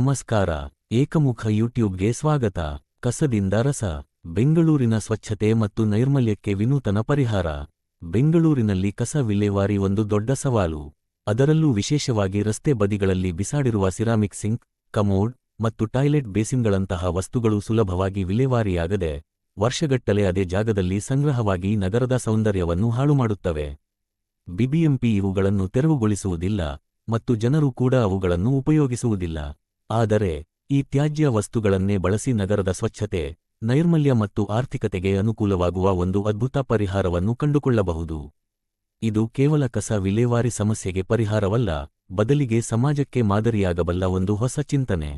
ನಮಸ್ಕಾರ. ಏಕಮುಖ ಯೂಟ್ಯೂಬ್ಗೆ ಸ್ವಾಗತ. ಕಸದಿಂದ ರಸ, ಬೆಂಗಳೂರಿನ ಸ್ವಚ್ಛತೆ ಮತ್ತು ನೈರ್ಮಲ್ಯಕ್ಕೆ ವಿನೂತನ ಪರಿಹಾರ. ಬೆಂಗಳೂರಿನಲ್ಲಿ ಕಸ ವಿಲೇವಾರಿ ಒಂದು ದೊಡ್ಡ ಸವಾಲು. ಅದರಲ್ಲೂ ವಿಶೇಷವಾಗಿ ರಸ್ತೆ ಬದಿಗಳಲ್ಲಿ ಬಿಸಾಡಿರುವ ಸಿರಾಮಿಕ್ ಸಿಂಕ್, ಕಮೋಡ್ ಮತ್ತು ಟಾಯ್ಲೆಟ್ ಬೇಸಿನ್ಗಳಂತಹ ವಸ್ತುಗಳು ಸುಲಭವಾಗಿ ವಿಲೇವಾರಿಯಾಗದೆ, ವರ್ಷಗಟ್ಟಲೆ ಅದೇ ಜಾಗದಲ್ಲಿ ಸಂಗ್ರಹವಾಗಿ ನಗರದ ಸೌಂದರ್ಯವನ್ನು ಹಾಳುಮಾಡುತ್ತವೆ. ಬಿಬಿಎಂಪಿ ಇವುಗಳನ್ನು ತೆರವುಗೊಳಿಸುವುದಿಲ್ಲ ಮತ್ತು ಜನರು ಕೂಡ ಅವುಗಳನ್ನು ಉಪಯೋಗಿಸುವುದಿಲ್ಲ. ಆದರೆ ಈ ತ್ಯಾಜ್ಯ ವಸ್ತುಗಳನ್ನೇ ಬಳಸಿ ನಗರದ ಸ್ವಚ್ಛತೆ, ನೈರ್ಮಲ್ಯ ಮತ್ತು ಆರ್ಥಿಕತೆಗೆ ಅನುಕೂಲವಾಗುವ ಒಂದು ಅದ್ಭುತ ಪರಿಹಾರವನ್ನು ಕಂಡುಕೊಳ್ಳಬಹುದು. ಇದು ಕೇವಲ ಕಸ ವಿಲೇವಾರಿ ಸಮಸ್ಯೆಗೆ ಪರಿಹಾರವಲ್ಲ, ಬದಲಿಗೆ ಸಮಾಜಕ್ಕೆ ಮಾದರಿಯಾಗಬಲ್ಲ ಒಂದು ಹೊಸ ಚಿಂತನೆ.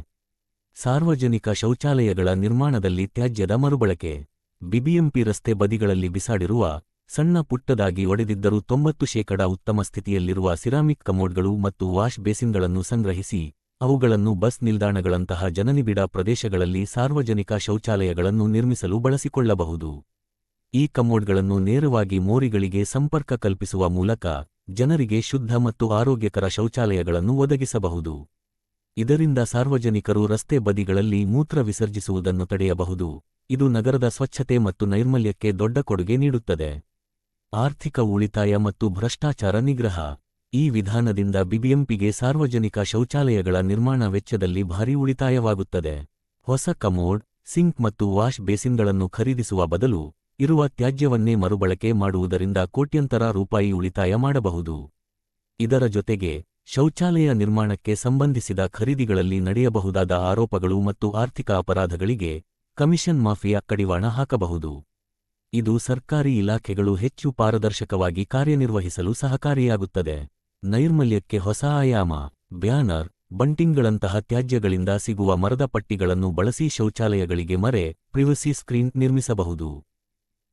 ಸಾರ್ವಜನಿಕ ಶೌಚಾಲಯಗಳ ನಿರ್ಮಾಣದಲ್ಲಿ ತ್ಯಾಜ್ಯದ ಮರುಬಳಕೆ. ಬಿಬಿಎಂಪಿ ರಸ್ತೆ ಬದಿಗಳಲ್ಲಿ ಬಿಸಾಡಿರುವ, ಸಣ್ಣ ಪುಟ್ಟದಾಗಿ ಒಡೆದಿದ್ದರೂ ತೊಂಬತ್ತು ಶೇಕಡ ಉತ್ತಮ ಸ್ಥಿತಿಯಲ್ಲಿರುವ ಸಿರಾಮಿಕ್ ಕಮೋಡ್ಗಳು ಮತ್ತು ವಾಶ್ ಬೇಸಿನ್ಗಳನ್ನು ಸಂಗ್ರಹಿಸಿ ಅವುಗಳನ್ನು ಬಸ್ ನಿಲ್ದಾಣಗಳಂತಹ ಜನನಿಬಿಡ ಪ್ರದೇಶಗಳಲ್ಲಿ ಸಾರ್ವಜನಿಕ ಶೌಚಾಲಯಗಳನ್ನು ನಿರ್ಮಿಸಲು ಬಳಸಿಕೊಳ್ಳಬಹುದು. ಈ ಕಮೋಡ್ಗಳನ್ನು ನೇರವಾಗಿ ಮೋರಿಗಳಿಗೆ ಸಂಪರ್ಕ ಕಲ್ಪಿಸುವ ಮೂಲಕ ಜನರಿಗೆ ಶುದ್ಧ ಮತ್ತು ಆರೋಗ್ಯಕರ ಶೌಚಾಲಯಗಳನ್ನು ಒದಗಿಸಬಹುದು. ಇದರಿಂದ ಸಾರ್ವಜನಿಕರು ರಸ್ತೆ ಬದಿಗಳಲ್ಲಿ ಮೂತ್ರ ವಿಸರ್ಜಿಸುವುದನ್ನು ತಡೆಯಬಹುದು. ಇದು ನಗರದ ಸ್ವಚ್ಛತೆ ಮತ್ತು ನೈರ್ಮಲ್ಯಕ್ಕೆ ದೊಡ್ಡ ಕೊಡುಗೆ ನೀಡುತ್ತದೆ. ಆರ್ಥಿಕ ಉಳಿತಾಯ ಮತ್ತು ಭ್ರಷ್ಟಾಚಾರ ನಿಗ್ರಹ. ಈ ವಿಧಾನದಿಂದ ಬಿಬಿಎಂಪಿಗೆ ಸಾರ್ವಜನಿಕ ಶೌಚಾಲಯಗಳ ನಿರ್ಮಾಣ ವೆಚ್ಚದಲ್ಲಿ ಭಾರೀ ಉಳಿತಾಯವಾಗುತ್ತದೆ. ಹೊಸ ಕಮೋಡ್, ಸಿಂಕ್ ಮತ್ತು ವಾಶ್ ಬೇಸಿನ್ಗಳನ್ನು ಖರೀದಿಸುವ ಬದಲು ಇರುವ ತ್ಯಾಜ್ಯವನ್ನೇ ಮರುಬಳಕೆ ಮಾಡುವುದರಿಂದ ಕೋಟ್ಯಂತರ ರೂಪಾಯಿ ಉಳಿತಾಯ ಮಾಡಬಹುದು. ಇದರ ಜೊತೆಗೆ ಶೌಚಾಲಯ ನಿರ್ಮಾಣಕ್ಕೆ ಸಂಬಂಧಿಸಿದ ಖರೀದಿಗಳಲ್ಲಿ ನಡೆಯಬಹುದಾದ ಆರೋಪಗಳು ಮತ್ತು ಆರ್ಥಿಕ ಅಪರಾಧಗಳಿಗೆ ಕಮಿಷನ್ ಮಾಫಿಯಾ ಕಡಿವಾಣ ಹಾಕಬಹುದು. ಇದು ಸರ್ಕಾರಿ ಇಲಾಖೆಗಳು ಹೆಚ್ಚು ಪಾರದರ್ಶಕವಾಗಿ ಕಾರ್ಯನಿರ್ವಹಿಸಲು ಸಹಕಾರಿಯಾಗುತ್ತದೆ. ನೈರ್ಮಲ್ಯಕ್ಕೆ ಹೊಸ ಆಯಾಮ, ಬ್ಯಾನರ್, ಬಂಟಿಂಗ್ಗಳಂತಹ ತ್ಯಾಜ್ಯಗಳಿಂದ ಸಿಗುವ ಮರದ ಪಟ್ಟಿಗಳನ್ನು ಬಳಸಿ ಶೌಚಾಲಯಗಳಿಗೆ ಮರೆ, ಪ್ರಿವಸಿ ಸ್ಕ್ರೀನ್ ನಿರ್ಮಿಸಬಹುದು.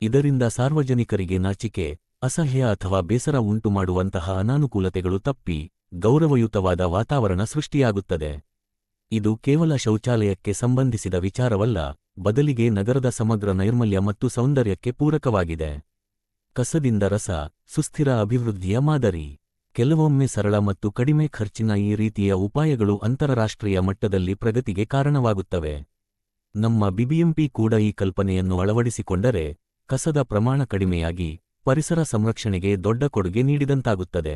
ಇದರಿಂದ ಸಾರ್ವಜನಿಕರಿಗೆ ನಾಚಿಕೆ, ಅಸಹ್ಯ ಅಥವಾ ಬೇಸರ ಉಂಟುಮಾಡುವಂತಹ ಅನಾನುಕೂಲತೆಗಳು ತಪ್ಪಿ, ಗೌರವಯುತವಾದ ವಾತಾವರಣ ಸೃಷ್ಟಿಯಾಗುತ್ತದೆ. ಇದು ಕೇವಲ ಶೌಚಾಲಯಕ್ಕೆ ಸಂಬಂಧಿಸಿದ ವಿಚಾರವಲ್ಲ, ಬದಲಿಗೆ ನಗರದ ಸಮಗ್ರ ನೈರ್ಮಲ್ಯ ಮತ್ತು ಸೌಂದರ್ಯಕ್ಕೆ ಪೂರಕವಾಗಿದೆ. ಕಸದಿಂದ ರಸ, ಸುಸ್ಥಿರ ಅಭಿವೃದ್ಧಿಯ ಮಾದರಿ. ಕೆಲವೊಮ್ಮೆ ಸರಳ ಮತ್ತು ಕಡಿಮೆ ಖರ್ಚಿನ ಈ ರೀತಿಯ ಉಪಾಯಗಳು ಅಂತಾರಾಷ್ಟ್ರೀಯ ಮಟ್ಟದಲ್ಲಿ ಪ್ರಗತಿಗೆ ಕಾರಣವಾಗುತ್ತವೆ. ನಮ್ಮ ಬಿಬಿಎಂಪಿ ಕೂಡ ಈ ಕಲ್ಪನೆಯನ್ನು ಅಳವಡಿಸಿಕೊಂಡರೆ, ಕಸದ ಪ್ರಮಾಣ ಕಡಿಮೆಯಾಗಿ ಪರಿಸರ ಸಂರಕ್ಷಣೆಗೆ ದೊಡ್ಡ ಕೊಡುಗೆ ನೀಡಿದಂತಾಗುತ್ತದೆ.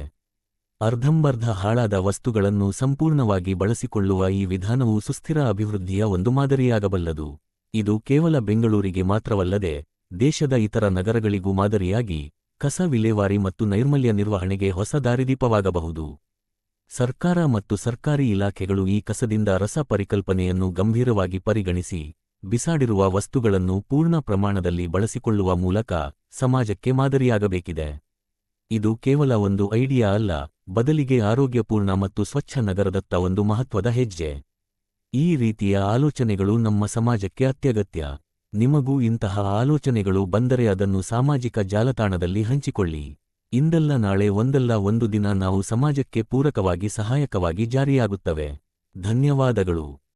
ಅರ್ಧಂಬರ್ಧ ಹಾಳಾದ ವಸ್ತುಗಳನ್ನು ಸಂಪೂರ್ಣವಾಗಿ ಬಳಸಿಕೊಳ್ಳುವ ಈ ವಿಧಾನವು ಸುಸ್ಥಿರ ಅಭಿವೃದ್ಧಿಯ ಒಂದು ಮಾದರಿಯಾಗಬಲ್ಲದು. ಇದು ಕೇವಲ ಬೆಂಗಳೂರಿಗೆ ಮಾತ್ರವಲ್ಲದೆ ದೇಶದ ಇತರ ನಗರಗಳಿಗೂ ಮಾದರಿಯಾಗಿ ಕಸ ವಿಲೇವಾರಿ ಮತ್ತು ನೈರ್ಮಲ್ಯ ನಿರ್ವಹಣೆಗೆ ಹೊಸ ದಾರಿದೀಪವಾಗಬಹುದು. ಸರ್ಕಾರ ಮತ್ತು ಸರ್ಕಾರಿ ಇಲಾಖೆಗಳು ಈ ಕಸದಿಂದ ರಸ ಪರಿಕಲ್ಪನೆಯನ್ನು ಗಂಭೀರವಾಗಿ ಪರಿಗಣಿಸಿ, ಬಿಸಾಡಿರುವ ವಸ್ತುಗಳನ್ನು ಪೂರ್ಣ ಪ್ರಮಾಣದಲ್ಲಿ ಬಳಸಿಕೊಳ್ಳುವ ಮೂಲಕ ಸಮಾಜಕ್ಕೆ ಮಾದರಿಯಾಗಬೇಕಿದೆ. ಇದು ಕೇವಲ ಒಂದು ಐಡಿಯಾ ಅಲ್ಲ, ಬದಲಿಗೆ ಆರೋಗ್ಯಪೂರ್ಣ ಮತ್ತು ಸ್ವಚ್ಛ ನಗರದತ್ತ ಒಂದು ಮಹತ್ವದ ಹೆಜ್ಜೆ. ಈ ರೀತಿಯ ಆಲೋಚನೆಗಳು ನಮ್ಮ ಸಮಾಜಕ್ಕೆ ಅತ್ಯಗತ್ಯ. ನಿಮಗೂ ಇಂತಹ ಆಲೋಚನೆಗಳು ಬಂದರೆ ಅದನ್ನು ಸಾಮಾಜಿಕ ಜಾಲತಾಣದಲ್ಲಿ ಹಂಚಿಕೊಳ್ಳಿ. ಇಂದಲ್ಲ ನಾಳೆ ಒಂದಲ್ಲ ಒಂದು ದಿನ ನಾವು ಸಮಾಜಕ್ಕೆ ಪೂರಕವಾಗಿ ಸಹಾಯಕವಾಗಿ ಜಾರಿಯಾಗುತ್ತವೆ. ಧನ್ಯವಾದಗಳು.